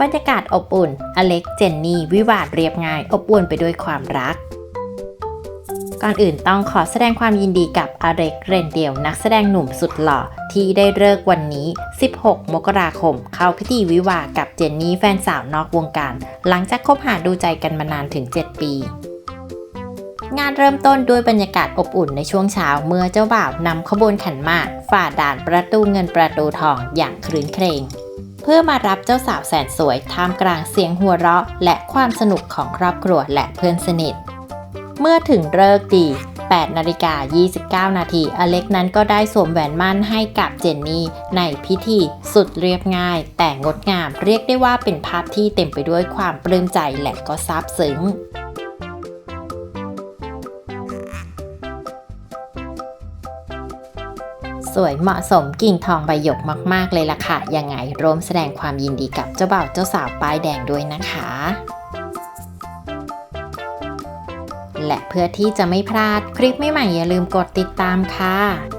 บรรยากาศอบอุ่น อเล็กเจนนี่ วิวาทเรียบง่าย อบอุ่นไปด้วยความรัก ก่อนอื่นต้องขอแสดงความยินดีกับอเล็กเรนเดียวนักแสดงหนุ่มสุดหล่อ ที่ได้เลิกวันนี้ 16 มกราคม เข้าพิธีวิวากับเจนนี่แฟนสาวนอกวงการ หลังจากคบหาดูใจกันมานานถึง 7 ปีงานเริ่มต้นด้วยบรรยากาศอบอุ่นในช่วงเช้าเมื่อเจ้าบ่าวนำขบวนขันหมากฝ่าด่านประตูเงินประตูทองอย่างครื้นเครง พื่อมารับเจ้าสาวแสนสวยท่ามกลางเสียงหัวเราะ และความสนุกของครอบครัวและเพื่อนสนิท เมื่อถึงเลิกดี 8 นาฬิกา 29 นาที อเล็กนั้นก็ได้สวมแหวนมั่นให้กับเจนนี่ ในพิธีสุดเรียบง่าย แต่งดงามเรียกได้ว่าเป็นภาพที่เต็มไปด้วยความปลื้มใจและก็ซาบซึ้ง วยเหมาะสมกิ่งทองใบหยกมาก ๆ เลยล่ะค่ะ ยังไงร่วมแสดงความยินดีกับเจ้าบ่าวเจ้าสาวป้ายแดงด้วยนะคะ และเพื่อที่จะไม่พลาดคลิปใหม่ๆอย่าลืมกดติดตามค่ะ